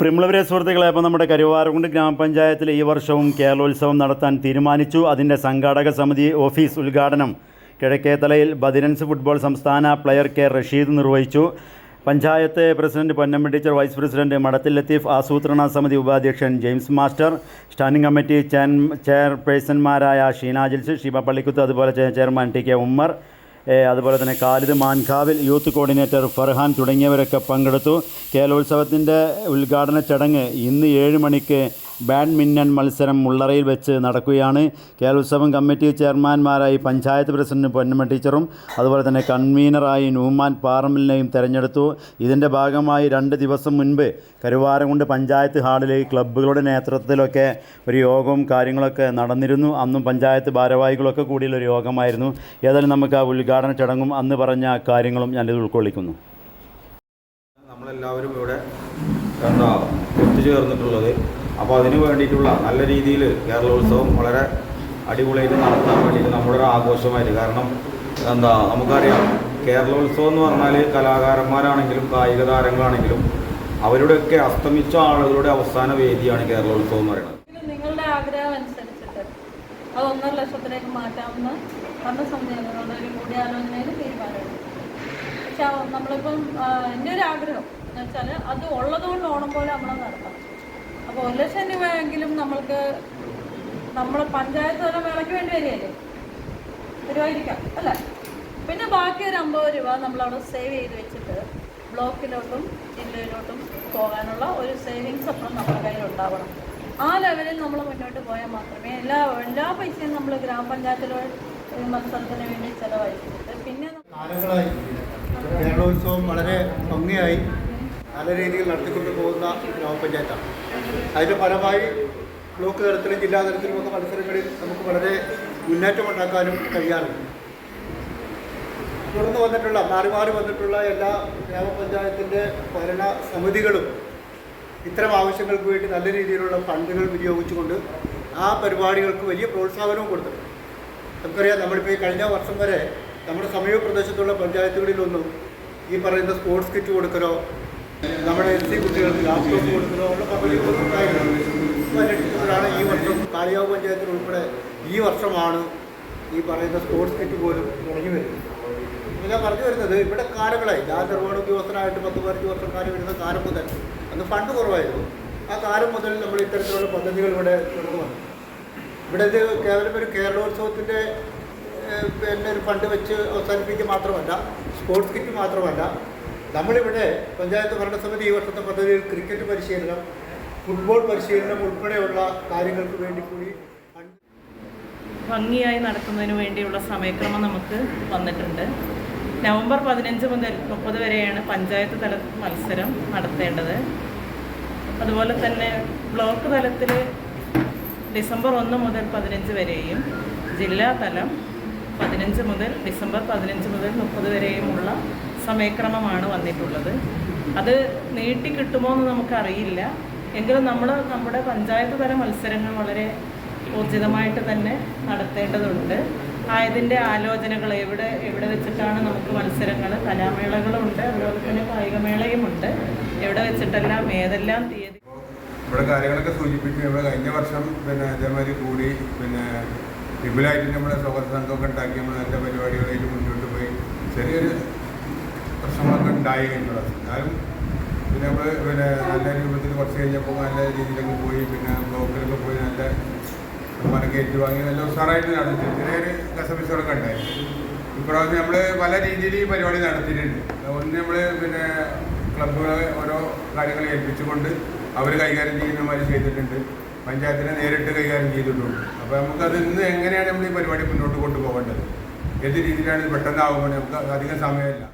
പ്രിമുളവരെ സുഹൃത്തുക്കളെ അപ്പോൾ നമ്മുടെ കരുവാരകുണ്ട് ഗ്രാമപഞ്ചായത്തിൽ ഈ വർഷവും കേരളോത്സവം നടത്താൻ തീരുമാനിച്ചു. അതിന്റെ സംഘാടക സമിതി ഓഫീസ് ഉദ്ഘാടനം കിഴക്കേത്തലയിൽ ബദിരൻസ് ഫുട്ബോൾ സംസ്ഥാന പ്ലെയർ കെ റഷീദ് നിർവഹിച്ചു. Panchayat president Ponnamma teacher vice president Madathil Latheef ആസൂത്രണ സമിതി ഉപാധ്യക്ഷൻ James master standing committee chair ചെയർപേഴ്സൺമാരായ Sheena Jils Sheeba Pallikkuth അതുപോലെ ചെയർമാൻ ടി കെ ഉമ്മർ അതുപോലെ തന്നെ ഖാലിദ് മാൻഖാവിൽ യൂത്ത് കോർഡിനേറ്റർ ഫർഹാൻ തുടങ്ങിയവരൊക്കെ പങ്കെടുത്തു. കേരളോത്സവത്തിന്റെ ഉദ്ഘാടന ചടങ്ങ് ഇന്ന് ഏഴ് മണിക്ക് ബാഡ്മിന്റൺ മത്സരം മുള്ളറയിൽ വെച്ച് നടക്കുകയാണ്. കേരളോത്സവം കമ്മിറ്റി ചെയർമാൻമാരായി പഞ്ചായത്ത് പ്രസിഡന്റ് പൊന്നമ്മ ടീച്ചറും അതുപോലെ തന്നെ കൺവീനറായി നൂമാൻ പാറമ്പിലിനെയും തെരഞ്ഞെടുത്തു. ഇതിന്റെ ഭാഗമായി രണ്ട് ദിവസം മുൻപ് കരുവാരകുണ്ട് പഞ്ചായത്ത് ഹാളിലെ ക്ലബ്ബുകളുടെ നേതൃത്വത്തിലൊക്കെ ഒരു യോഗവും കാര്യങ്ങളൊക്കെ നടന്നിരുന്നു. അന്നും പഞ്ചായത്ത് ഭാരവാഹികളൊക്കെ കൂടിയുള്ള ഒരു യോഗമായിരുന്നു. ഏതായാലും നമുക്ക് ആ ഉദ്ഘാടന ചടങ്ങും അന്ന് പറഞ്ഞ കാര്യങ്ങളും ഞാനിത് ഉൾക്കൊള്ളിക്കുന്നു. നമ്മളെല്ലാവരും ഇവിടെ എന്താ ഒത്തുചേർന്നിട്ടുള്ളത് അപ്പോൾ അതിന് വേണ്ടിയിട്ടുള്ള നല്ല രീതിയിൽ കേരളോത്സവം വളരെ അടിപൊളിയായിട്ട് നടത്താൻ വേണ്ടിയിട്ട് നമ്മുടെ ഒരു ആഘോഷമായിട്ട്. കാരണം എന്താ നമുക്കറിയാം കേരളോത്സവം എന്ന് പറഞ്ഞാൽ കലാകാരന്മാരാണെങ്കിലും കായിക താരങ്ങളാണെങ്കിലും അവരുടെയൊക്കെ അസ്തമിച്ച ആളുകളുടെ അവസാന വേദിയാണ് കേരളോത്സവം എന്ന് പറയുന്നത്. നിങ്ങളുടെ ആഗ്രഹം അനുസരിച്ചിട്ട് അത് ഒന്നര ലക്ഷത്തിലേക്ക് മാറ്റാമെന്ന് ഭരണസമിതി അംഗങ്ങളുടെ ഒരു കൂടിയാലോചനയിൽ ആ നമ്മളിപ്പം എന്റെ ഒരു ആഗ്രഹം എന്ന് വെച്ചാൽ അത് ഉള്ളതുകൊണ്ട് ഓണം പോലെ നമ്മൾ നടത്താം. ഒരു ലക്ഷം രൂപയെങ്കിലും നമ്മൾക്ക് നമ്മൾ പഞ്ചായത്ത് തല മേളയ്ക്ക് വേണ്ടി വരികയല്ലേ? വരുമായിരിക്കാം അല്ലേ? പിന്നെ ബാക്കി ഒരു അമ്പത് രൂപ നമ്മളവിടെ സേവ് ചെയ്ത് വെച്ചിട്ട് ബ്ലോക്കിലോട്ടും ജില്ലയിലോട്ടും പോകാനുള്ള ഒരു സേവിങ്സ് അപ്പം നമ്മുടെ കയ്യിൽ ഉണ്ടാവണം. ആ ലെവലിൽ നമ്മൾ മുന്നോട്ട് പോയാൽ മാത്രമേ എല്ലാ എല്ലാ പൈസയും നമ്മൾ ഗ്രാമപഞ്ചായത്തിലോ മത്സരത്തിന് വേണ്ടി ചിലവഴിച്ചിട്ട് പിന്നെ കേരളോത്സവം വളരെ ഭംഗിയായി. നല്ല രീതിയിൽ നടത്തിക്കൊണ്ട് പോകുന്ന ഗ്രാമപഞ്ചായത്താണ്. അതിന്റെ ഫലമായി ബ്ലോക്ക് തലത്തിലും ജില്ലാ തലത്തിലുമൊക്കെ മത്സരങ്ങളിൽ നമുക്ക് വളരെ മുന്നേറ്റം ഉണ്ടാക്കാനും കഴിയാറുണ്ട്. തുടർന്ന് വന്നിട്ടുള്ള മാറി മാറി വന്നിട്ടുള്ള എല്ലാ ഗ്രാമപഞ്ചായത്തിന്റെ ഭരണ സമിതികളും ഇത്തരം ആവശ്യങ്ങൾക്ക് വേണ്ടി നല്ല രീതിയിലുള്ള ഫണ്ടുകൾ വിനിയോഗിച്ചുകൊണ്ട് ആ പരിപാടികൾക്ക് വലിയ പ്രോത്സാഹനവും കൊടുത്തിട്ടുണ്ട്. നമുക്കറിയാം നമ്മളിപ്പോൾ ഈ കഴിഞ്ഞ വർഷം വരെ നമ്മുടെ സമീപ പ്രദേശത്തുള്ള പഞ്ചായത്തുകളിലൊന്നും ഈ പറയുന്ന സ്പോർട്സ് കിറ്റ് കൊടുക്കലോ നമ്മുടെ എസ് സി കുട്ടികൾക്ക് ലാപ്ടോപ്പ് ഉണ്ടായില്ല ഇപ്പം അന്വേഷിച്ചപ്പോഴാണ് ഈ വർഷം കാളിയാവ് പഞ്ചായത്തിൽ ഉൾപ്പെടെ ഈ വർഷമാണ് ഈ പറയുന്ന സ്പോർട്സ് കിറ്റ് പോലും തുടങ്ങി വരുന്നത്. ഞാൻ പറഞ്ഞു വരുന്നത് ഇവിടെ കാലങ്ങളായി. ഞാൻ നിർവഹണ ഉദ്യോഗസ്ഥനായിട്ട് പത്ത് പതിനഞ്ച് വർഷം കാലം വരുന്ന കാലം മുതൽ അന്ന് ഫണ്ട് കുറവായിരുന്നു. ആ കാലം മുതൽ നമ്മൾ ഇത്തരത്തിലുള്ള പദ്ധതികൾ ഇവിടെ തുടർന്നു വന്നു. ഇവിടെ ഇത് കേവലം ഒരു കേരളോത്സവത്തിന്റെ പിന്നെ ഒരു ഫണ്ട് വെച്ച് അവസാനിപ്പിക്കുക മാത്രമല്ല സ്പോർട്സ് കിറ്റ് മാത്രമല്ല നമ്മളിവിടെ പഞ്ചായത്ത് ഭരണസമിതി ഈ വർഷത്തെ പദ്ധതിയിൽ ക്രിക്കറ്റ് പരിശീലനം ഫുട്ബോൾ പരിശീലനം ഉൾപ്പെടെയുള്ള കാര്യങ്ങൾക്ക് വേണ്ടി കൂടി ഭംഗിയായി നടക്കുന്നതിന് വേണ്ടിയുള്ള സമയക്രമം നമുക്ക് വന്നിട്ടുണ്ട്. നവംബർ പതിനഞ്ച് മുതൽ മുപ്പത് വരെയാണ് പഞ്ചായത്ത് തല മത്സരം നടത്തേണ്ടത്. അതുപോലെ തന്നെ ബ്ലോക്ക് തലത്തിൽ ഡിസംബർ ഒന്ന് മുതൽ പതിനഞ്ച് വരെയും ജില്ലാ തലം പതിനഞ്ച് മുതൽ ഡിസംബർ പതിനഞ്ച് മുതൽ മുപ്പത് വരെയുമുള്ള സമയക്രമമാണ് വന്നിട്ടുള്ളത്. അത് നീട്ടി കിട്ടുമോ എന്ന് നമുക്കറിയില്ല. എങ്കിലും നമ്മൾ നമ്മുടെ പഞ്ചായത്ത് തല മത്സരങ്ങൾ വളരെ ഊർജിതമായിട്ട് തന്നെ നടത്തേണ്ടതുണ്ട്. ആയതിന്റെ ആലോചനകൾ എവിടെ എവിടെ വെച്ചിട്ടാണ് നമുക്ക് മത്സരങ്ങൾ കലാമേളകളുണ്ട് അതുപോലെ തന്നെ കായികമേളയുമുണ്ട്. എവിടെ വെച്ചിട്ടെല്ലാം ഏതെല്ലാം തീയതി ഇവിടെ കാര്യങ്ങളൊക്കെ സൂചിപ്പിച്ചു. ഇവിടെ കഴിഞ്ഞ വർഷം പിന്നെ ഇതേമാതിരി കൂടി പിന്നെ വിപുലായിട്ട് നമ്മുടെ സ്വകാര്യ സംഘമൊക്കെ ഉണ്ടാക്കി. നമ്മൾ നല്ല പരിപാടികളായിട്ട് മുന്നോട്ട് പോയി. ചെറിയൊരു ഉണ്ടായി എന്നുള്ളത്. എന്നാലും പിന്നെ നമ്മൾ പിന്നെ നല്ല രൂപത്തിൽ കുറച്ച് കഴിഞ്ഞപ്പോൾ നല്ല രീതിയിലൊക്കെ പോയി. പിന്നെ ബ്ലോക്കിലൊക്കെ പോയി നല്ല സമ്മാനമൊക്കെ ഏറ്റുവാങ്ങി നല്ല ഉഷാറായിട്ട് നടത്തി. ചെറിയൊരു കസപിസകളൊക്കെ ഉണ്ടായി. ഇപ്രാവശ്യം നമ്മൾ പല രീതിയിൽ ഈ പരിപാടി നടത്തിയിട്ടുണ്ട്. ഒന്ന് നമ്മൾ പിന്നെ ക്ലബ്ബുകളെ ഓരോ കാര്യങ്ങൾ ഏൽപ്പിച്ചുകൊണ്ട് അവർ കൈകാര്യം ചെയ്യുന്ന മാതിരി ചെയ്തിട്ടുണ്ട്. പഞ്ചായത്തിനെ നേരിട്ട് കൈകാര്യം ചെയ്തിട്ടുണ്ട്. അപ്പോൾ നമുക്കത് ഇന്ന് എങ്ങനെയാണ് നമ്മൾ ഈ പരിപാടി മുന്നോട്ട് കൊണ്ടുപോകേണ്ടത്? ഏത് രീതിയിലാണ് പെട്ടെന്നാവുമ്പോൾ നമുക്ക് അധികം സമയമില്ല.